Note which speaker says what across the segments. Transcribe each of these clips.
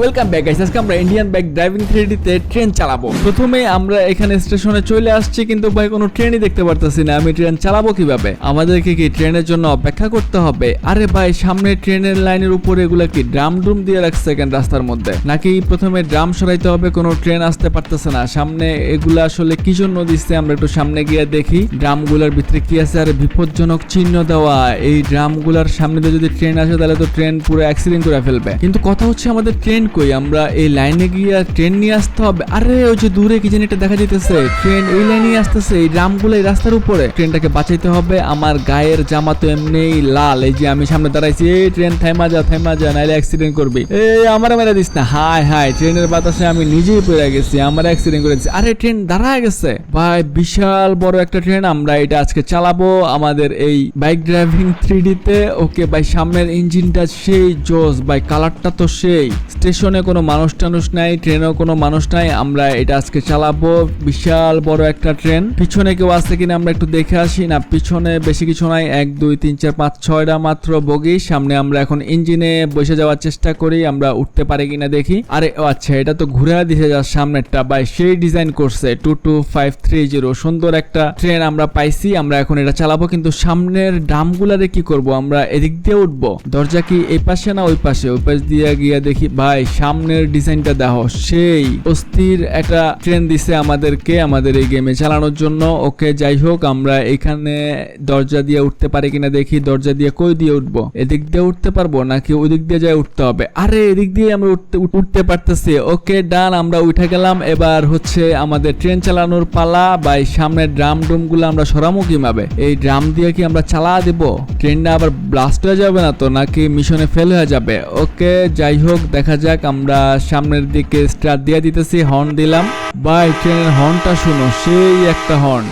Speaker 1: Welcome back guys আজকে আমরা Indian bike driving থ্রিডিতে ট্রেন চালাবো। প্রথমে আমরা এখানে স্টেশনে চলে আসছি, কিন্তু ভাই কোনো ট্রেনই দেখতে পারতেছি না। আমি ট্রেন চালাবো কীভাবে? আমাদেরকে কি ট্রেনের জন্য অপেক্ষা করতে হবে? আরে ভাই, সামনে ট্রেনের লাইনের উপরে এগুলা কি ড্রাম ড্রুম দিয়ে রাখছে কেন রাস্তার মধ্যে? নাকি প্রথমে ড্রাম সরাইতে হবে, কোনো ট্রেন আসতে পারতেছে না। সামনে এগুলা আসলে কি জন্য দিচ্ছে, আমরা একটু সামনে গিয়ে দেখি। ড্রামগুলোর ভিতরে কি আছে? আর বিপজ্জনক চিহ্ন দেওয়া। এই ড্রামগুলোর সামনে যদি ট্রেন আসে, তাহলে তো ট্রেন পুরো অ্যাক্সিডেন্ট করে ফেলবে। কিন্তু কথা হচ্ছে আমাদের ট্রেন কই, আমরা এই লাইনে গিয়ে ট্রেন নিয়ে আসতে হবে। আরে, ওই যে দূরে কি জানি এটা দেখা যাইতেছে। ট্রেন এই লাইনে আসতেছে, এই ড্রামগুলো এই রাস্তার উপরে। ট্রেনটাকে বাঁচাইতে হবে, আমার গায়ের জামা তো এমনি লাল। এই যে আমি সামনে দাঁড়াইছি, এই ট্রেন থাইমা যা থাইমা যা, নাইলে অ্যাক্সিডেন্ট করবি। এই, আমার মেরে দিস না। হাই হাই ট্রেনের বাতাসে আমি নিজেই পড়ে গেছি, আমার অ্যাক্সিডেন্ট করে দিচ্ছি আরে ট্রেন দাঁড়ায় গেছে। ভাই, বিশাল বড় একটা ট্রেন আমরা এটা আজকে চালাবো আমাদের এই বাইক ড্রাইভিং থ্রি ওকে ভাই, সামনের ইঞ্জিনটা সেই জোস, ভাই কালারটা তো সেই। স্টেশনে কোনো মানুষ টানুষ নাই, ট্রেনেও কোনো মানুষ নাই, আমরা এটা আজকে চালাবো। বিশাল বড় একটা ট্রেন। পিছনে কেউ আছে কিনা আমরা একটু দেখে আসি। না, পিছনে বেশি কিছু নাই। এক, দুই, তিন, চার, পাঁচ, ছয়টা মাত্র বগি। সামনে আমরা এখন ইঞ্জিনে বসে যাওয়ার চেষ্টা করি, আমরা উঠতে পারি কিনা দেখি। আরে, ও আচ্ছা এটা তো ঘুরে দিতে যাওয়ার সামনেরটা। ভাই, সেই ডিজাইন করছে। Two two, five, three, zero. সুন্দর একটা ট্রেন আমরা পাইছি, আমরা এখন এটা চালাবো। কিন্তু সামনের ডামগুলারে কি করব? আমরা এদিক দিয়ে উঠবো। দরজা কি এই পাশে না ওই পাশে ওই পাশ দিয়ে গিয়ে দেখি, ভাই সামনের ডিজাইনটা দেখো, সেই অস্থির একটা ট্রেন দিছে আমাদেরকে, আমাদের এই গেমে চালানোর জন্য। ওকে, যাই হোক, আমরা এখানে দরজা দিয়ে উঠতে পারি কিনা দেখি, দরজা দিয়ে কই দিয়ে উঠবো? এদিক দিয়ে উঠতে পারব নাকি ওই দিক দিয়ে যাই উঠতে হবে? আরে, এদিক দিয়ে আমরা উঠতে পারতেছি। ওকে, ডান, আমরা উঠে গেলাম। এবার হচ্ছে আমাদের ট্রেন চালানোর পালা। বা এই সামনের ড্রাম ড্রুমগুলো আমরা সরামো কীভাবে? এই ড্রাম দিয়ে কি আমরা চালা দেব? ট্রেনটা আবার ব্লাস্ট হয়ে যাবে না তো? নাকি মিশনে ফেল হয়ে যাবে? ওকে, যাই হোক, দেখা যাক। আমরা সামনের দিকে স্টার্ট দিয়ে দিতেছি হর্ন দিলাম। বাই ট্রেনের হর্নটা শুনো, সেই একটা হর্ন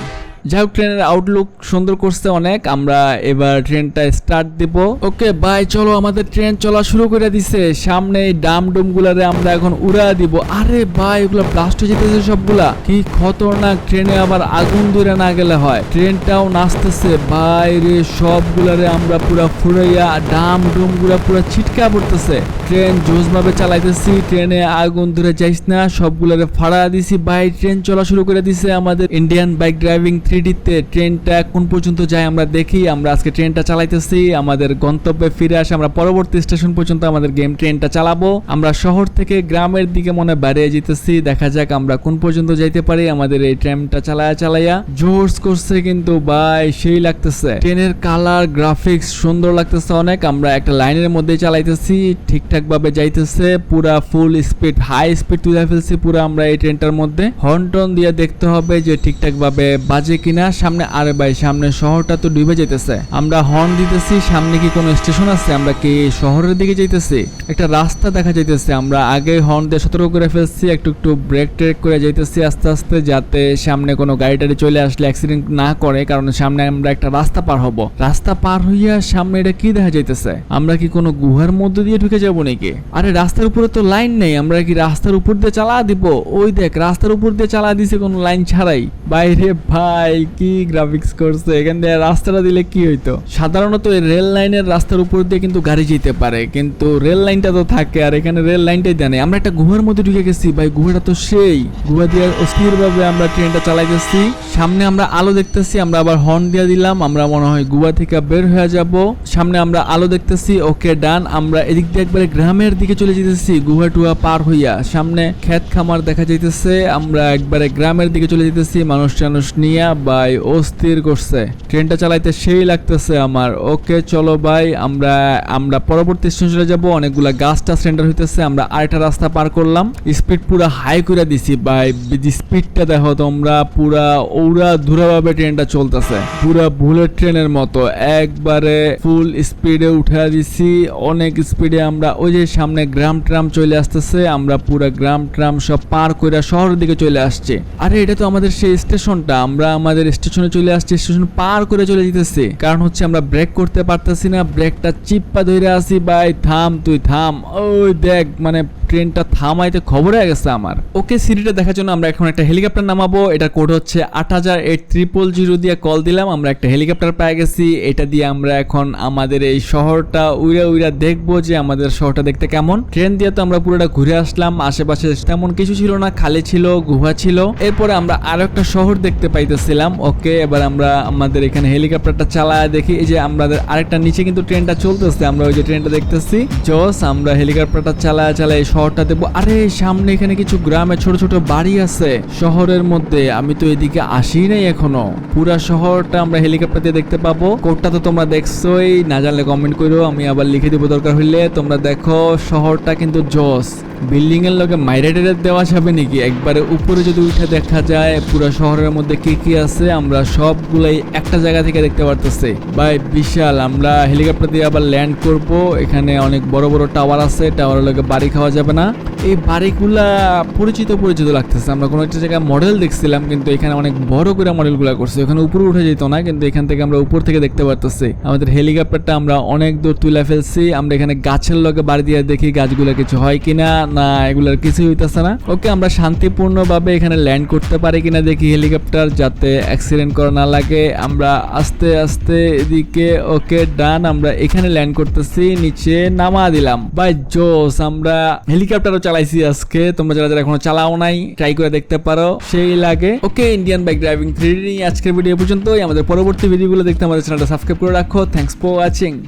Speaker 1: যাই হোক, ট্রেনের আউটলুক সুন্দর করছে অনেক। আমরা এবার ট্রেনটা স্টার্ট দিব। ওকে বাই চলো, আমাদের ট্রেন চলা শুরু করে দিছে। সামনে ডাম ডুম গুলারে আমরা এখন উড়া দিব। আরে ভাই এগুলো ব্লাস্ট হয়ে যেতেছে সবগুলা। কি খতরনাক ট্রেনে আবার আগুন ধরে না গেলে হয়। ট্রেনটাও নাচতেছে। বাইরে সবগুলারে আমরা পুরা ফুরাইয়া ডাম ডুমগুলা পুরা ছিটকা পড়তেছে। ট্রেন জোস ভাবে চালাইতেছি, ট্রেনে আগুন ধরে যাইস না, সবগুলারে ফাড়া দিছি। বাই ট্রেন চলা শুরু করে দিছে আমাদের ইন্ডিয়ান বাইক ড্রাইভিং থ্রিডিতে ট্রেনটা কোন পর্যন্ত যায় আমরা দেখি, আমরা আজকে ট্রেনটা চালাইতেছি, আমাদের গন্তব্যে ফিরে আসে, আমরা পরবর্তী স্টেশন পর্যন্ত আমাদের গেম ট্রেনটা চালাবো। আমরা শহর থেকে গ্রামের দিকে মনে বাইরে যেতেছি, দেখা যাক আমরা কোন পর্যন্ত যাইতে পারি আমাদের এই ট্রেনটা চালায়া চালায়া। জোরস করছে কিন্তু ভাই, সেই লাগতেছে। ট্রেনের কালার, গ্রাফিক্স সুন্দর লাগতেছে অনেক, আমরা একটা লাইনের মধ্যে চালাইতেছি ঠিকঠাক ভাবে যাইতেছে, পুরা ফুল স্পিড হাই স্পিড তুলে ফেলছি পুরো আমরা এই ট্রেনটার মধ্যে। হর্ন টন দিয়ে দেখতে হবে যে ঠিকঠাক ভাবে বাজে কিনা সামনে আরে ভাই সামনে শহরটা তো ডুবে যেতেছে আমরা হর্ন দিতেছি, সামনে কি কোনো স্টেশন আছে? আমরা কি শহরের দিকে যাইতেছি? একটা রাস্তা দেখা যাইতেছে, আমরা আগে হর্ন দিয়ে সতর্ক করে ফেলছি, একটু একটু ব্রেক ট্রেক করে যাইতেছি আস্তে আস্তে, যাতে সামনে কোনো গাড়ি টাড়ি চলে আসলে অ্যাক্সিডেন্ট না করে, কারণ সামনে আমরা একটা রাস্তা পার হব। রাস্তা পার হইয়া সামনে এটা কি দেখা যাইতেছে? আমরা কি কোনো গুহার মধ্যে দিয়ে ঢুকে যাব নাকি? আরে, রাস্তার উপরে তো লাইন নেই, আমরা কি রাস্তার উপর দিয়ে চালা দিব? ওই দেখ, রাস্তার উপর দিয়ে চালা দিছে কোনো লাইন ছাড়াই। বাইরে ভাই কি গ্রাফিক্স করছে? এখান দিয়ে রাস্তাটা দিলে কি হইতো? সাধারণত এই রেল লাইনের রাস্তার উপর দিয়ে কিন্তু গাড়ি যেতে পারে, কিন্তু রেল লাইনটা তো থাকে আর এখানে রেল লাইনটাই দেয়। আমরা একটা গুহার মধ্যে ঢুকে গেছি, ভাই, গুহাটা তো সেই। গুহা দিয়ে অস্থির ভাবে আমরা ট্রেনটা চালাইতেছি। সামনে আমরা আলো দেখতেছি, আমরা আবার হর্ন দিয়ে দিলাম, আমরা মনে হয় গুহা থেকে বের হয়ে যাব। সামনে আমরা আলো দেখতেছি, ওকে, ডান। আমরা এদিক দিয়ে একবারে গ্রামের দিকে চলে যেতেছি, গুহা টুয়া পার হইয়া। সামনে খেত খামার দেখা যাইতেছে, আমরা একবারে গ্রামের দিকে চলে যেতেছি মানুষ টানুষ নিয়া ভাই অস্থির করছে। ট্রেনটা চালাইতে সেই লাগতেছে আমার। ওকে, চলো ভাই, আমরা আমরা পরবর্তী স্টেশনে যাব। অনেকগুলা গাছ টাছ সেন্টার হইতেছে, আমরা আরেকটা রাস্তা পার করলাম। স্পিড পুরা হাই করে দিছি ভাই স্পিডটা দেখো তোমরা, পুরা ওরা ধুরাভাবে ট্রেনটা চলতেছে। পুরা বুলেট ট্রেনের মতো। একবারে ফুল স্পিডে উঠে দিছি। অনেক স্পিডে আমরা ওই যে সামনে গ্রাম ট্রাম চলে আসতেছে, আমরা পুরা গ্রাম ট্রাম সব পার করে শহরের দিকে চলে আসছি। আরে, এটা তো আমাদের সেই স্টেশনটা। আমরা আমাদের স্টেশনে চলে আসছে, স্টেশন পার করে চলে যেতেছে। কারণ হচ্ছে আমরা ব্রেক করতে পারতেছি না ব্রেকটা চিপ্পা ধরে আসি ভাই, থাম তুই, থাম। ওই দেখ মানে ট্রেনটা থামাইতে খবর হয়ে গেছে আমার। ওকে সিটিটা দেখার জন্য আমরা এখন একটা হেলিকপ্টার নামাবো। এটা কোড হচ্ছে আট হাজার এইট ট্রিপল জিরো দিয়ে কল দিলাম। আমরা একটা হেলিকপ্টার পেয়ে গেছি। এটা দিয়ে আমরা এখন আমাদের এই শহরটা উইরা উইরা দেখব যে আমাদের শহরটা দেখতে কেমন। ট্রেন দিয়ে তো আমরা পুরোটা ঘুরে আসলাম। আশেপাশে তেমন কিছু ছিল না, খালি ছিল, গুহা ছিল। এরপরে আমরা আরও একটা শহর দেখতে পাইতেছিলাম। ওকে, এবার আমরা আমাদের এখানে হেলিকপ্টারটা চালায় দেখি। এই যে আমাদের আরেকটা নিচে কিন্তু ট্রেনটা চলতেছে। আমরা ওই যে ট্রেনটা দেখতেছি। জস, আমরা হেলিকপ্টারটা চালায় চালায় শহরটা দেখব। আরে, সামনে এখানে কিছু গ্রামে ছোট ছোট বাড়ি আছে। শহরের মধ্যে আমি তো এদিকে আসি নাই এখনও। পুরা শহরটা আমরা হেলিকপ্টার দিয়ে দেখতে পাবো। কোডটা তো তোমরা দেখছোই। না জানলে কমেন্ট করো, আমি আবার লিখে দেবো দরকার হইলে। তোমরা দেখো, শহরটা কিন্তু জস। বিল্ডিং এর লগে মাইরাইডের দেওয়া যাবে নাকি? একবারে উপরে যদি উঠে দেখা যায়, পুরো শহরের মধ্যে কি কি আছে, আমরা সবগুলাই একটা জায়গা থেকে দেখতে পারতেছি। ভাই, বিশাল। আমরা হেলিকপ্টার দিয়ে আবার ল্যান্ড করব। এখানে অনেক বড় বড় টাওয়ার আছে। টাওয়ারের লগে বাড়ি খাওয়া যাবে। না এই বাড়িগুলা পরিচিত পরিচিত লাগতেছে। আমরা কোনো একটা জায়গায় মডেল দেখছিলাম, কিন্তু এখানে অনেক বড় করে মডেলগুলো করছে। ওখানে উপরে উঠে যেত না, কিন্তু এখান থেকে আমরা উপর থেকে দেখতে পারতেছি। আমাদের হেলিকপ্টারটা আমরা অনেক দূর তুলে ফেলছি। আমরা এখানে গাছের লগে বাড়ি দিয়ে দেখি গাছগুলো কিছু হয় কিনা, না, এগুলোর কিছুই হইতেছে না। ওকে, আমরা শান্তিপূর্ণভাবে এখানে ল্যান্ড করতে পারি কিনা দেখি হেলিকপ্টার, যাতে অ্যাক্সিডেন্ট করা না লাগে। আমরা আস্তে আস্তে এদিকে, ওকে, ডান, আমরা এখানে ল্যান্ড করতেছি, নিচে নামা দিলাম। বাই জোস আমরা হেলিকপ্টারও চালাইছি আজকে। তোমরা যারা যারা এখনও চালাও নাই ট্রাই করে দেখতে পারো। সেই লাগে। Okay Indian bike driving three আজকের ভিডিও পর্যন্তই। আমাদের পরবর্তী ভিডিওগুলো দেখতে আমাদের চ্যানেলটা সাবস্ক্রাইব করে রাখো। Thanks for watching